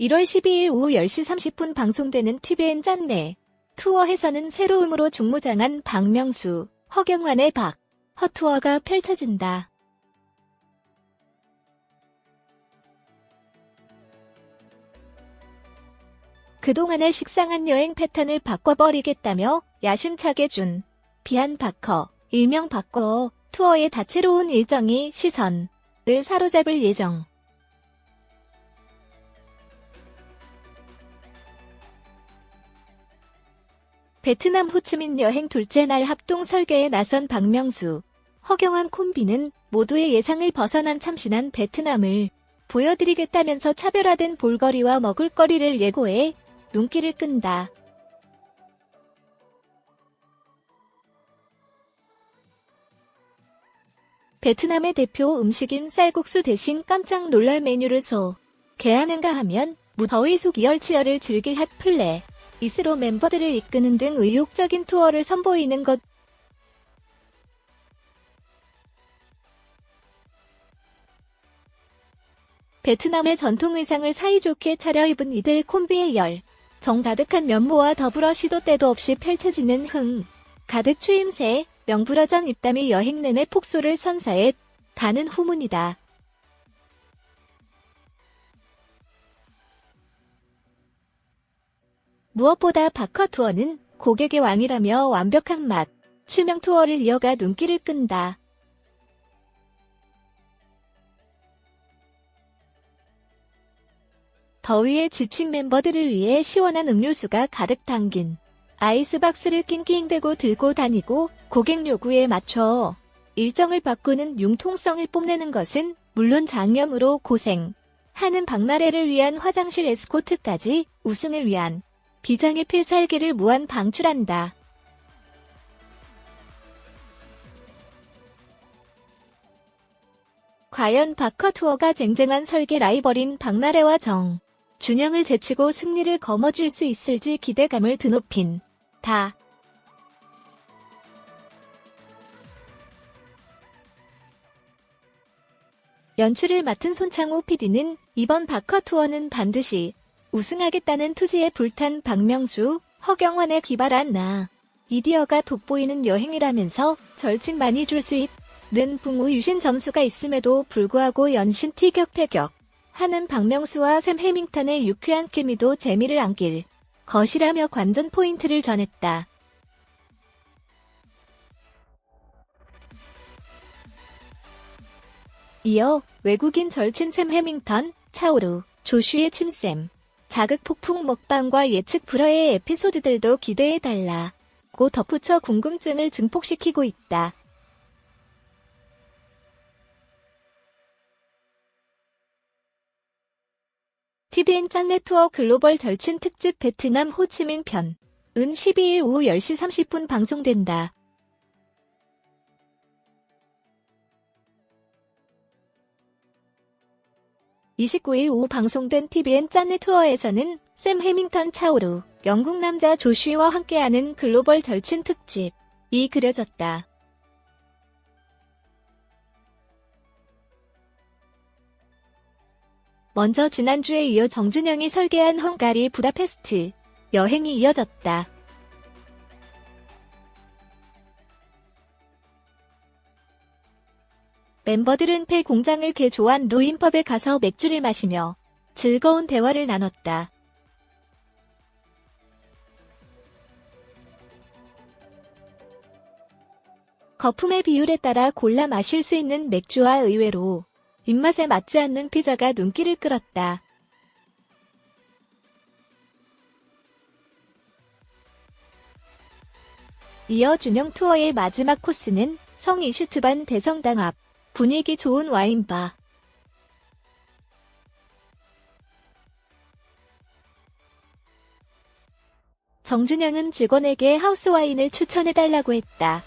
1월 12일 오후 10시 30분 방송되는 TVN 짠내 투어에서는 새로움으로 중무장한 박명수, 허경환의 박, 허투어가 펼쳐진다. 그동안의 식상한 여행 패턴을 바꿔버리겠다며 야심차게 준 비한 바커, 일명 바커 투어의 다채로운 일정이 시선을 사로잡을 예정. 베트남 호치민 여행 둘째 날 합동 설계에 나선 박명수, 허경환 콤비는 모두의 예상을 벗어난 참신한 베트남을 보여드리겠다면서 차별화된 볼거리와 먹을거리를 예고해 눈길을 끈다. 베트남의 대표 음식인 쌀국수 대신 깜짝 놀랄 메뉴를 소 개하는가 하면 무더위 속 이열치열을 즐길 핫플레. 이스로 멤버들을 이끄는 등 의욕적인 투어를 선보이는 것. 베트남의 전통 의상을 사이좋게 차려입은 이들 콤비의 열. 정 가득한 면모와 더불어 시도 때도 없이 펼쳐지는 흥. 가득 추임새, 명불허전 입담이 여행 내내 폭소를 선사해 다는 후문이다. 무엇보다 바커 투어는 고객의 왕이라며 완벽한 맛, 추명 투어를 이어가 눈길을 끈다. 더위에 지친 멤버들을 위해 시원한 음료수가 가득 담긴 아이스박스를 낑낑대고 들고 다니고 고객 요구에 맞춰 일정을 바꾸는 융통성을 뽐내는 것은 물론 장염으로 고생 하는 박나래를 위한 화장실 에스코트까지 우승을 위한 비장의 필살기를 무한 방출한다. 과연 바커 투어가 쟁쟁한 설계 라이벌인 박나래와 정, 준영을 제치고 승리를 거머쥘 수 있을지 기대감을 드높인 다. 연출을 맡은 손창호 PD는 이번 바커 투어는 반드시 우승하겠다는 투지에 불탄 박명수, 허경환의 기발한 나. 이디어가 돋보이는 여행이라면서 절친 많이 줄 수 있는 붕우 유신 점수가 있음에도 불구하고 연신 티격태격 하는 박명수와 샘 해밍턴의 유쾌한 케미도 재미를 안길 것이라며 관전 포인트를 전했다. 이어 외국인 절친 샘 해밍턴, 차오루, 조슈의 침샘, 자극 폭풍 먹방과 예측 불허의 에피소드들도 기대해달라. 고 덧붙여 궁금증을 증폭시키고 있다. TVN 투어 글로벌 절친 특집 베트남 호치민 편. 은 12일 오후 10시 30분 방송된다. 29일 오후 방송된 TVN 짠내 투어에서는 샘 해밍턴 차오루, 영국 남자 조슈와 함께하는 글로벌 절친 특집이 그려졌다. 먼저 지난주에 이어 정준영이 설계한 헝가리 부다페스트 여행이 이어졌다. 멤버들은 폐 공장을 개조한 루인펍에 가서 맥주를 마시며 즐거운 대화를 나눴다. 거품의 비율에 따라 골라 마실 수 있는 맥주와 의외로 입맛에 맞지 않는 피자가 눈길을 끌었다. 이어 준영 투어의 마지막 코스는 성 이슈트반 대성당 앞 분위기 좋은 와인바. 정준영은 직원에게 하우스 와인을 추천해달라고 했다.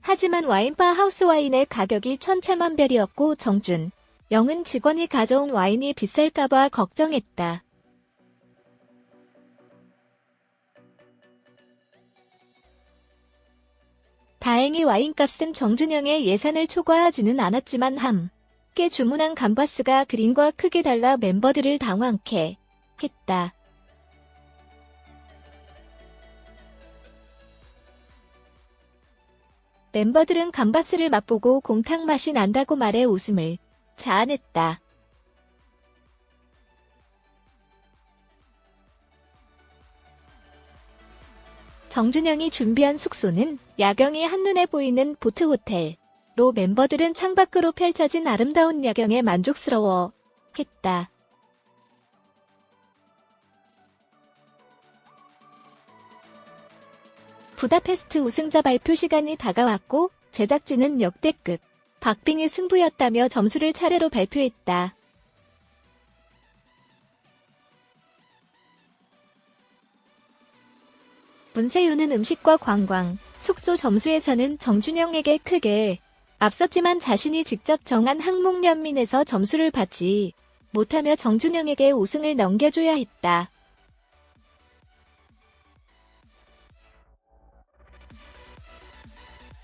하지만 와인바 하우스 와인의 가격이 천차만별이었고 정준, 영은 직원이 가져온 와인이 비쌀까봐 걱정했다. 다행히 와인값은 정준영의 예산을 초과하지는 않았지만 함께 주문한 감바스가 그림과 크게 달라 멤버들을 당황케 했다. 멤버들은 감바스를 맛보고 곰탕 맛이 난다고 말해 웃음을 자아냈다. 정준영이 준비한 숙소는 야경이 한눈에 보이는 보트 호텔로 멤버들은 창밖으로 펼쳐진 아름다운 야경에 만족스러워 했다. 부다페스트 우승자 발표 시간이 다가왔고 제작진은 역대급 박빙의 승부였다며 점수를 차례로 발표했다. 문세윤은 음식과 관광, 숙소 점수에서는 정준영에게 크게 앞섰지만 자신이 직접 정한 항목 연민에서 점수를 받지 못하며 정준영에게 우승을 넘겨줘야 했다.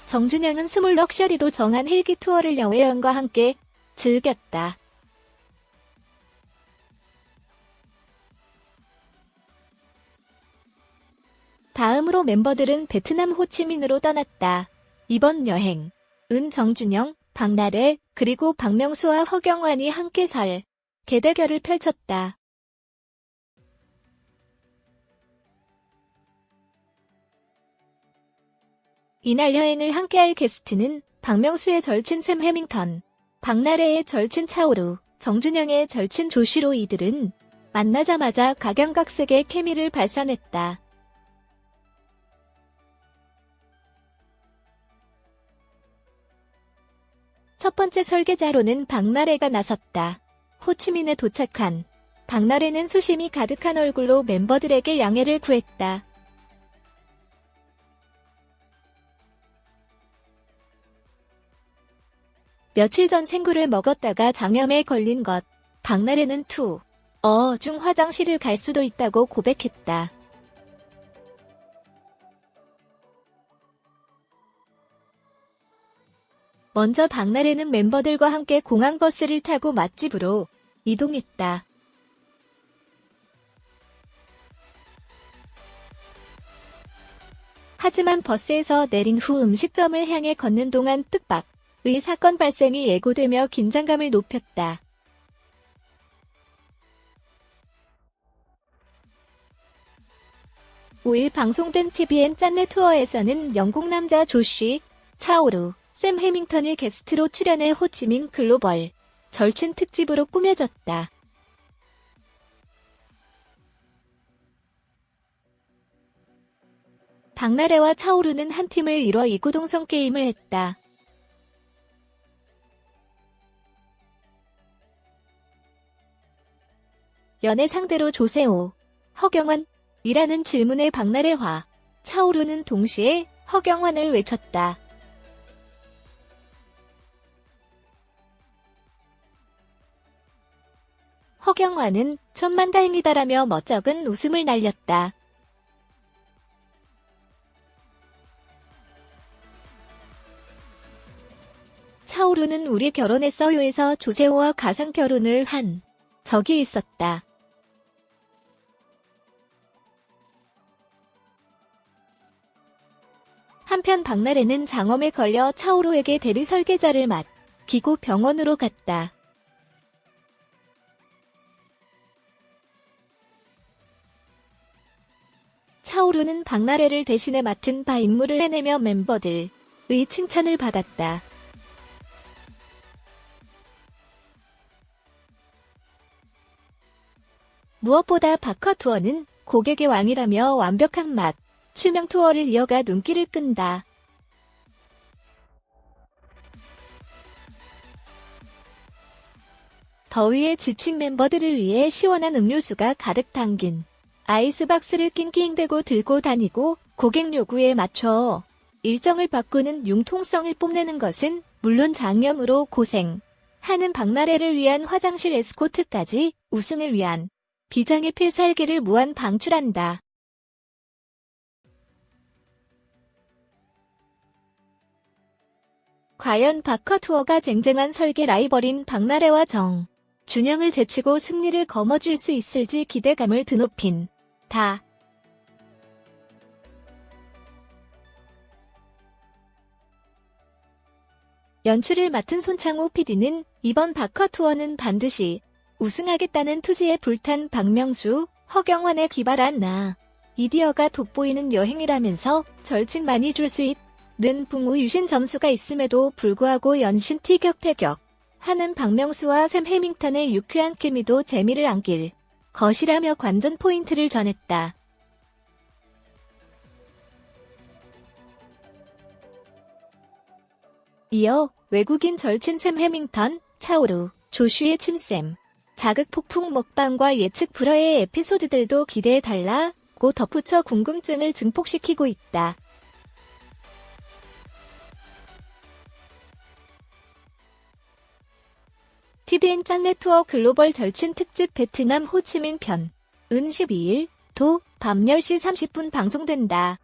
정준영은 스몰 럭셔리로 정한 헬기 투어를 여회원과 함께 즐겼다. 다음으로 멤버들은 베트남 호치민으로 떠났다. 이번 여행, 은 정준영, 박나래, 그리고 박명수와 허경환이 함께 설 개대결을 펼쳤다. 이날 여행을 함께할 게스트는 박명수의 절친 샘 해밍턴, 박나래의 절친 차오루, 정준영의 절친 조시로 이들은 만나자마자 각양각색의 케미를 발산했다. 첫 번째 설계자로는 박나래가 나섰다. 호치민에 도착한 박나래는 수심이 가득한 얼굴로 멤버들에게 양해를 구했다. 며칠 전 생굴을 먹었다가 장염에 걸린 것. 박나래는 투, 어, 중 화장실을 갈 수도 있다고 고백했다. 먼저 박나래는 멤버들과 함께 공항버스를 타고 맛집으로 이동했다. 하지만 버스에서 내린 후 음식점을 향해 걷는 동안 뜻밖의 사건 발생이 예고되며 긴장감을 높였다. (5일) 방송된 TVN 짠내 투어에서는 영국 남자 조쉬, 차오루, 샘 해밍턴이 게스트로 출연해 호치민 글로벌 절친 특집으로 꾸며졌다. 박나래와 차오루는 한 팀을 이뤄 이구동성 게임을 했다. 연애 상대로 조세호, 허경환, 이라는 질문에 박나래와 차오루는 동시에 허경환을 외쳤다. 허경환은 천만다행이다라며 멋쩍은 웃음을 날렸다. 차오루는 우리 결혼했어요에서 조세호와 가상 결혼을 한 적이 있었다. 한편 박나래는 장엄에 걸려 차오루에게 대리 설계자를 맡기고 병원으로 갔다. 차오루는 박나래를 대신해 맡은 바 임무를 해내며 멤버들의 칭찬을 받았다. 무엇보다 바커 투어는 고객의 왕이라며 완벽한 맛, 추명 투어를 이어가 눈길을 끈다. 더위에 지친 멤버들을 위해 시원한 음료수가 가득 담긴 아이스박스를 낑낑대고 들고 다니고 고객 요구에 맞춰 일정을 바꾸는 융통성을 뽐내는 것은 물론 장염으로 고생 하는 박나래를 위한 화장실 에스코트까지 우승을 위한 비장의 필살기를 무한 방출한다. 과연 바커투어가 쟁쟁한 설계 라이벌인 박나래와 정, 준영을 제치고 승리를 거머쥘 수 있을지 기대감을 드높인 다. 연출을 맡은 손창호 PD는 이번 바커 투어는 반드시 우승하겠다는 투지에 불탄 박명수, 허경환에 기발한 나. 이디어가 돋보이는 여행이라면서 절친 많이 줄 수 있는 붕우 유신 점수가 있음에도 불구하고 연신 티격태격 하는 박명수와 샘 해밍턴의 유쾌한 케미도 재미를 안길 것이라며 관전 포인트를 전했다. 이어 외국인 절친 샘 해밍턴, 차오루, 조슈의 침샘, 자극 폭풍 먹방과 예측 불허의 에피소드들도 기대해달라고 덧붙여 궁금증을 증폭시키고 있다. TVN 짱내 투어 글로벌 절친 특집 베트남 호치민 편. 은 12일, 도, 밤 10시 30분 방송된다.